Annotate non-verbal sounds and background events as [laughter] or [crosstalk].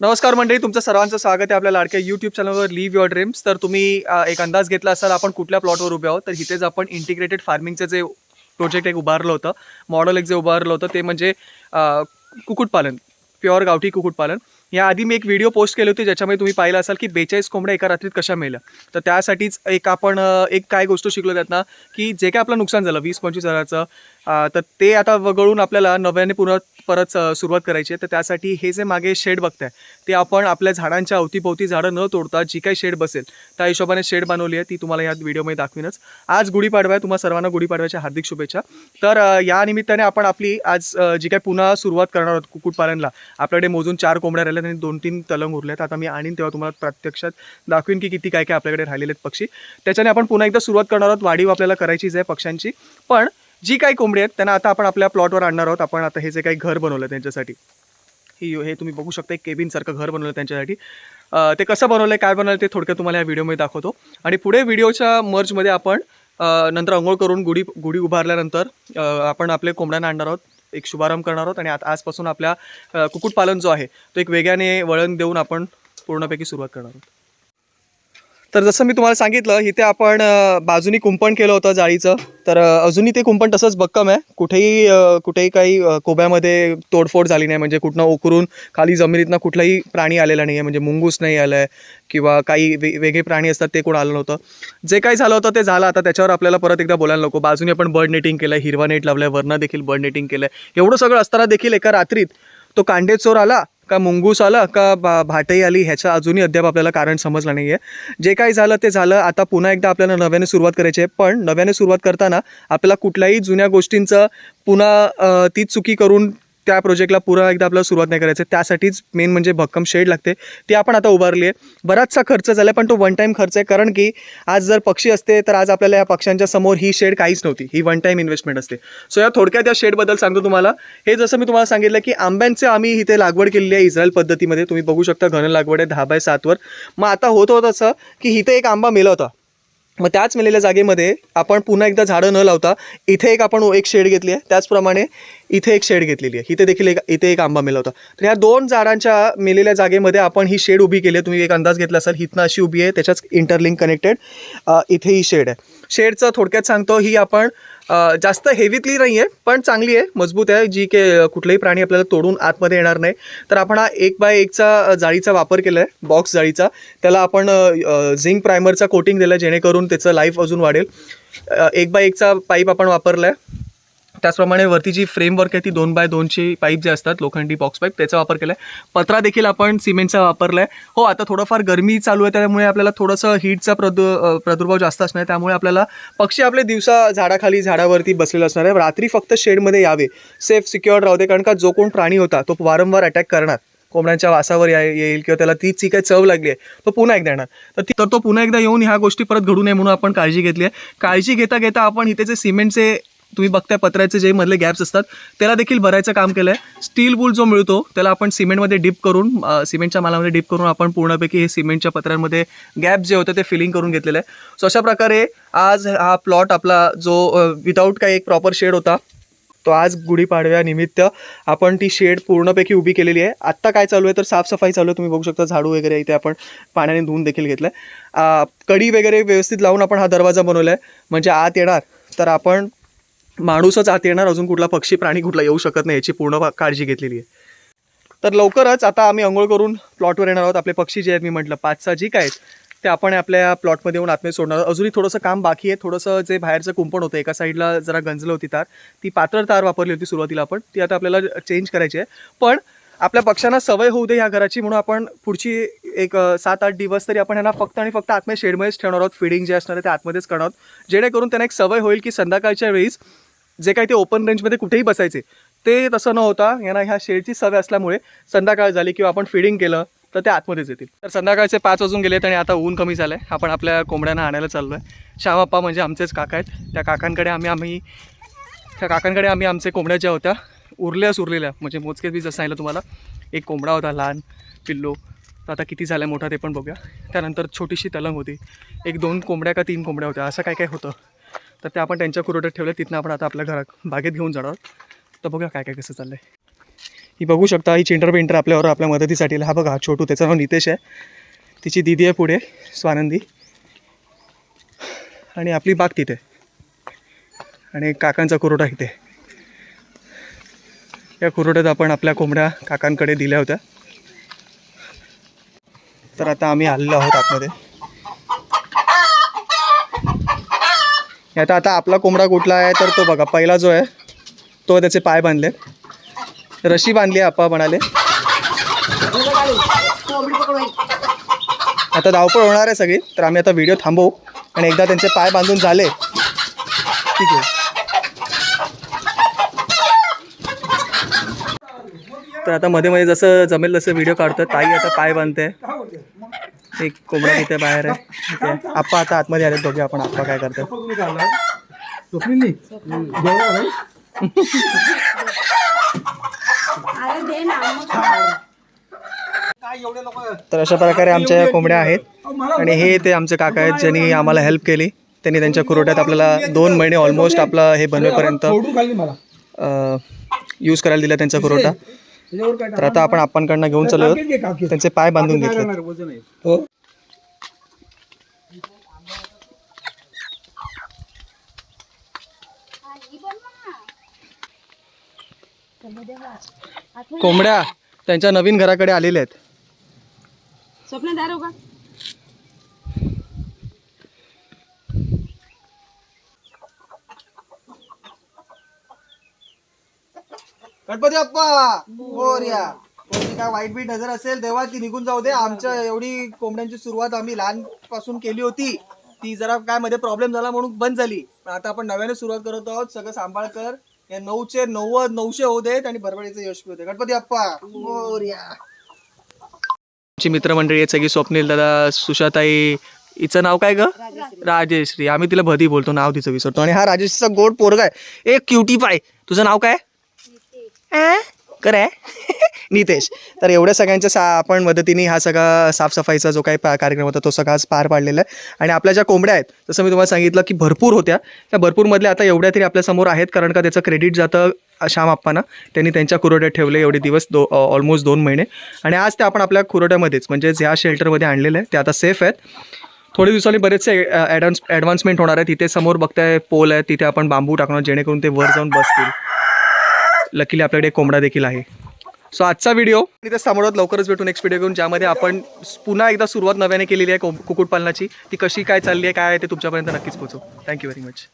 नमस्कार मंडळी तुमचं सर्वांचं स्वागत आहे आपल्या लाडक्या यूट्यूब चॅनलवर लिव्ह युअर ड्रीम्स तर तुम्ही एक अंदाज घेतला असाल आपण कुठल्या प्लॉटवर उभे आहोत? तर इथेच आपण इंटिग्रेटेड फार्मिंगचं जे प्रोजेक्ट एक उभारलं होतं मॉडेल एक जे उभारलं होतं ते म्हणजे कुक्कुटपालन प्युअर गावठी कुक्कुटपालन. याआधी मी एक व्हिडिओ पोस्ट केली होती ज्याच्यामध्ये तुम्ही पाहिलं असाल की बेचाळीस कोंबड्या एका रात्रीत कशा मेल्या. तर त्यासाठीच एक आपण एक काय गोष्ट शिकलो त्यातनं की जे काय आपलं नुकसान झालं वीस पंचवीस हजाराचं तर ते आता वगळून आपल्याला नव्याने पुन्हा परत सुरुवात करायची आहे. तर त्यासाठी हे जे मागे शेड बघताय ते आपण आपल्या झाडांच्या अवतीभोवती झाडं न तोडता जी काही शेड बसेल त्या हिशोबाने शेड बनवली आहे. ती तुम्हाला या व्हिडिओमध्ये दाखवीनच. आज गुढीपाडवा आहे. तुम्हाला सर्वांना गुढीपाडव्याच्या हार्दिक शुभेच्छा. तर या निमित्ताने आपण आपली आज जी काही पुन्हा सुरुवात करणार आहोत कुक्कुटपालनला आपल्याकडे मोजून चार कोंबड्या राहिल्यात आणि दोन तीन तलंग उरल्यात. आता मी आणीन तेव्हा तुम्हाला प्रत्यक्षात दाखवीन की किती काय काय आपल्याकडे राहिलेले आहेत पक्षी. त्याच्याने आपण पुन्हा एकदा सुरुवात करणार आहोत. वाढीव आपल्याला करायचीच आहे पक्ष्यांची. पण जी काही कोंबडी आहेत त्यांना आता आपण आपल्या प्लॉटवर आणणार आहोत. आपण आता हे जे काही घर बनवलं त्यांच्यासाठी ही हे तुम्ही बघू शकता एक केबिनसारखं घर बनवलं त्यांच्यासाठी. ते कसं बनवलं आहे काय बनवलं ते थोडक्यात तुम्हाला या व्हिडिओमध्ये दाखवतो. आणि पुढे व्हिडिओच्या मर्जमध्ये आपण नंतर अंघोळ करून गुढी गुढी उभारल्यानंतर आपण आपले कोंबड्यांना आणणार आहोत. एक शुभारंभ करणार आहोत. आणि आता आजपासून आपल्या कुक्कुटपालन जो आहे तो एक वेगाने वळण देऊन आपण पूर्णपैकी सुरुवात करणार आहोत. तर जसं मी तुम्हाला सांगितलं इथे आपण बाजूनी कुंपण केलं होतं जाळीचं. तर अजूनही ते कुंपण तसंच भक्कम आहे. कुठेही कुठेही काही कोब्यामध्ये तोडफोड झाली नाही. म्हणजे कुठनं उकरून खाली जमिनीतनं कुठलाही प्राणी आलेला नाही आहे म्हणजे मुंगूस नाही आलं आहे किंवा काही वे वेगळे प्राणी असतात ते कोण आलं नव्हतं. जे काही झालं होतं ते झालं. आता त्याच्यावर आपल्याला परत एकदा बोलायला नको. बाजूने आपण बर्ड नेटिंग केलं आहे हिरवा नेट लावलं आहे वरनं देखील बर्ड नेटिंग केलं आहे एवढं सगळं असताना देखील एका रात्रीत तो कांडेचोर आला. का मुंगूस आला का बा भाटई आली ह्याचं अजूनही अद्याप आपल्याला कारण समजलं नाही आहे जे काही झालं ते झालं. आता पुन्हा एकदा आपल्याला नव्याने सुरुवात करायची आहे. पण नव्याने सुरुवात करताना आपल्याला कुठल्याही जुन्या गोष्टींचं पुन्हा ती तीच चुकी करून त्या प्रोजेक्टला पुरा एकदा आपल्याला सुरुवात नाही करायचं. त्यासाठीच मेन म्हणजे भक्कम शेड लागते. ती आपण आता उभारली आहे. बराचसा खर्च झाला पण तो वन टाईम खर्च आहे. कारण की आज जर पक्षी असते तर आज आपल्याला या पक्ष्यांच्या समोर ही शेड काहीच नव्हती. ही वन टाईम इन्व्हेस्टमेंट असते. सो या थोडक्यात या शेडबद्दल सांगतो तुम्हाला. हे जसं मी तुम्हाला सांगितलं की आंब्यांचे आम्ही इथे लागवड केलेली आहे इस्रायल पद्धतीमध्ये. तुम्ही बघू शकता घन लागवड आहे दहा बाय सातवर मग आता होत होत असं की इथे एक आंबा मेला होता. मग त्याच मेलेल्या जागेमध्ये आपण पुन्हा एकदा झाडं न लावता इथे एक आपण एक शेड घेतली आहे. त्याचप्रमाणे इथे एक शेड घेतलेली आहे. इथे देखील एक इथे एक आंबा मेला होता. तर ह्या दोन झाडांच्या मेलेल्या जागेमध्ये आपण ही शेड उभी केली आहे. तुम्ही एक अंदाज घेतला असाल हिथनं अशी उभी आहे त्याच्याच इंटरलिंक कनेक्टेड इथे ही शेड आहे. शेडचं थोडक्यात सांगतो ही आपण जास्त हेवीतली नाही आहे पण चांगली आहे मजबूत आहे जी के कुठलाही प्राणी आपल्याला तोडून आतमध्ये येणार नाही. तर आपण हा एक बाय एकचा जाळीचा वापर केला आहे बॉक्स जाळीचा. त्याला आपण झिंक प्रायमरचा कोटिंग दिलं आहे जेणेकरून त्याचं लाईफ अजून वाढेल. एक बाय एकचा पाईप आपण वापरला आहे त्याचप्रमाणे वरती जी फ्रेमवर्क आहे ती दोन बाय दोनची पाईप जे असतात लोखंडी बॉक्स पाईप त्याचा वापर केला आहे पत्रा देखील आपण सिमेंटचा वापरला आहे हो आता थोडंफार गरमी चालू आहे त्यामुळे आपल्याला थोडंसं हीटचा प्रदु प्रादुर्भाव जास्त असणार आहे. त्यामुळे आपल्याला पक्षी आपले दिवसा झाडाखाली झाडावरती बसलेलं असणार आहे. रात्री फक्त शेडमध्ये यावे. सेफ सिक्युअर राहू दे कारण का जो कोण प्राणी होता तो वारंवार अटॅक करणार. कोंबड्यांच्या वासावर या येईल किंवा त्याला तीच जी काही चव लागली आहे तो पुन्हा एकदा येणार. तर ती तर तो पुन्हा एकदा येऊन ह्या गोष्टी परत घडू नये म्हणून आपण काळजी घेतली आहे. काळजी घेता घेता आपण इथे जे सिमेंटचे तुम्ही बघताय पत्र्याचे जे मधले गॅप्स असतात त्याला देखील भरायचं काम केलं आहे स्टील वूल जो मिळतो त्याला आपण सिमेंटमध्ये डिप करून सिमेंटच्या मालामध्ये डिप करून आपण पूर्णपैकी हे सिमेंटच्या पत्र्यांमध्ये गॅप जे होतं ते फिलिंग करून घेतलेलं आहे सो अशा प्रकारे आज हा प्लॉट आपला जो विदाऊट काही एक प्रॉपर शेड होता तो आज गुढीपाडव्यानिमित्त आपण ती शेड पूर्णपैकी उभी केलेली आहे. आत्ता काय चालू आहे तर साफसफाई चालू आहे. तुम्ही बघू शकता झाडू वगैरे इथे आपण पाण्याने धुवून देखील घेतलं आहे कडी वगैरे व्यवस्थित लावून आपण हा दरवाजा बनवला आहे म्हणजे आत येणार तर आपण माणूसच आत येणार अजून कुठला पक्षी प्राणी कुठला येऊ शकत नाही याची पूर्ण काळजी घेतलेली आहे. तर लवकरच आता आम्ही अंघोळ करून प्लॉटवर येणार आहोत. आपले पक्षी जे आहेत मी म्हटलं पाच सहा जी काय आहेत ते आपण आपल्या प्लॉटमध्ये येऊन आतमध्ये सोडणार आहोत. अजूनही थोडंसं काम बाकी आहे. थोडंसं जे बाहेरचं कुंपण होतं एका साईडला जरा गंजलं होती तार ती पातळ तार वापरली होती सुरुवातीला आपण. ती आता आपल्याला चेंज करायची आहे. पण आपल्या पक्ष्यांना सवय होऊ दे ह्या घराची म्हणून आपण पुढची एक सात आठ दिवस तरी आपण ह्यांना फक्त आणि फक्त आतमध्ये शेडमध्येच ठेवणार आहोत. फिडिंग जे असणार आहे ते आतमध्येच करणार आहोत. जेणेकरून त्यांना एक सवय होईल की संध्याकाळच्या वेळीस जे काही ते ओपन रेंजमध्ये कुठेही बसायचे ते तसं न होता यांना ह्या शेडची सवय असल्यामुळे संध्याकाळ झाली किंवा आपण फिडिंग केलं तर ते आतमध्येच येतील. तर संध्याकाळचे पाच वाजून गेलेत आणि आता ऊन कमी झालं आहे आपण आपल्या कोंबड्यांना आणायला चाललो आहे श्यामाप्पा म्हणजे आमचेच काका आहेत. त्या काकांकडे आम्ही आम्ही त्या काकांकडे आम्ही आमचे कोंबड्या ज्या होत्या उरल्याच उरलेल्या म्हणजे मोजकेच बी जसं सांगितलं तुम्हाला एक कोंबडा होता लहान पिल्लो. तर आता किती झाला मोठा ते पण बघूया. त्यानंतर छोटीशी तलंग होती. एक दोन कोंबड्या का तीन कोंबड्या होत्या असं काय काय होतं. तर ते आपण त्यांच्या कुरोट्यात ठेवले तिथनं आपण आता आपल्या घरात बागेत घेऊन जाणार आहोत. तर बघूया काय काय कसं चाललं आहे ही बघू शकता ही चिंटर पेंटर आपल्यावर आपल्या मदतीसाठी हा बघा हा छोटू त्याचं नाव नितेश आहे. तिची दिदी आहे पुढे स्वानंदी. आणि आपली बाग तिथे. आणि काकांचा कुरोटा इथे. या कुरोट्यात आपण आपल्या कोंबड्या काकांकडे दिल्या होत्या. तर आता आम्ही आलेलो आहोत आतमध्ये. आता आता आपला कोंबडा कुठला आहे तर तो बघा पहिला जो आहे तो त्याचे पाय बांधले. रशी बांधली आहे आप्पा म्हणाले. आता धावपळ होणार आहे सगळी तर आम्ही आता व्हिडिओ थांबवू. आणि एकदा त्यांचे पाय बांधून झाले. ठीक आहे. तर आता मध्ये मध्ये जसं जमेल तसं व्हिडिओ काढतं ताई आता पाय बांधते. एक कोंबडा तिथे बाहेर आहे. आहे. आप्पा आता आतमध्ये आले दोघे आपण आप्पा काय करतात? तर अशा प्रकारे आमच्या या कोंबड्या आहेत. आणि हे ते आमचे काका आहेत ज्यांनी आम्हाला हेल्प केली. त्यांनी त्यांच्या कुरोट्यात आपल्याला दोन महिने ऑलमोस्ट आपलं हे बनवेपर्यंत यूज करायला दिला त्यांचा कुरोटा. तर आता आपण आपणकडनं घेऊन चाललो आहोत. त्यांचे पाय बांधून घेतले कोंबड्या त्यांच्या नवीन घराकडे आलेल्या आहेत. स्वप्न दारो का? गणपती बाप्पा! मोरया कोणती काय वाईट बीट नजर असेल तेव्हा ती निघून जाऊ दे. आमच्या एवढी कोंबड्यांची सुरुवात आम्ही लहानपासून केली होती. ती जरा काय मध्ये प्रॉब्लेम झाला म्हणून बंद झाली. पण आता आपण नव्याने सुरुवात करत आहोत. सगळं सांभाळ कर. या नऊचे नव्वद नऊशे होऊ देत आणि भरभरीचं यश दे. गणपती बाप्पा! मोरया आमची मित्रमंडळी आहेत सगळी स्वप्नील दादा सुशाताई. हिचं नाव काय ग? राजेश्री. आम्ही तिला भदी बोलतो. नाव तिचं विसरतो. आणि हा राजेशचा गोड पोरगा आहे. एक क्युटी पाय तुझं नाव काय? करे [laughs] नितेश तर एवढ्या सगळ्यांच्या सा आपण मदतीने हा सगळा साफसफाईचा जो काही पा- कार्यक्रम होता तो सगळा पार पाडलेला आहे. आणि आपल्या ज्या कोंबड्या आहेत जसं मी तुम्हाला सांगितलं की भरपूर होत्या. त्या भरपूरमधल्या आता एवढ्या तरी आपल्यासमोर आहेत कारण का त्याचं क्रेडिट जातं श्याम आप्पांना. त्यांनी त्यांच्या कुरोड्यात ठेवले एवढे दिवस दो ऑलमोस्ट दोन महिने. आणि आज ते आपण आपल्या कुरोड्यामध्येच म्हणजेच ह्या शेल्टरमध्ये आणलेले आहे ते आता सेफ आहेत. थोडे दिवसांनी बरेचसे ॲडव्हान्स ॲडव्हान्समेंट होणार आहे तिथे समोर बघताय पोल आहे तिथे आपण बांबू टाकणार जेणेकरून ते वर जाऊन बसतील. लकीली आपल्याकडे कोंबडा देखील आहे. सो आजचा व्हिडिओ इथे समोरात लवकरच भेटू नेक्स्ट व्हिडिओ घेऊन ज्यामध्ये आपण पुन्हा एकदा सुरुवात नव्याने केलेली आहे को कुक्कुटपालनाची. ती कशी काय चालली आहे काय आहे ते तुमच्यापर्यंत नक्कीच पोहोचू थँक्यू व्हेरी मच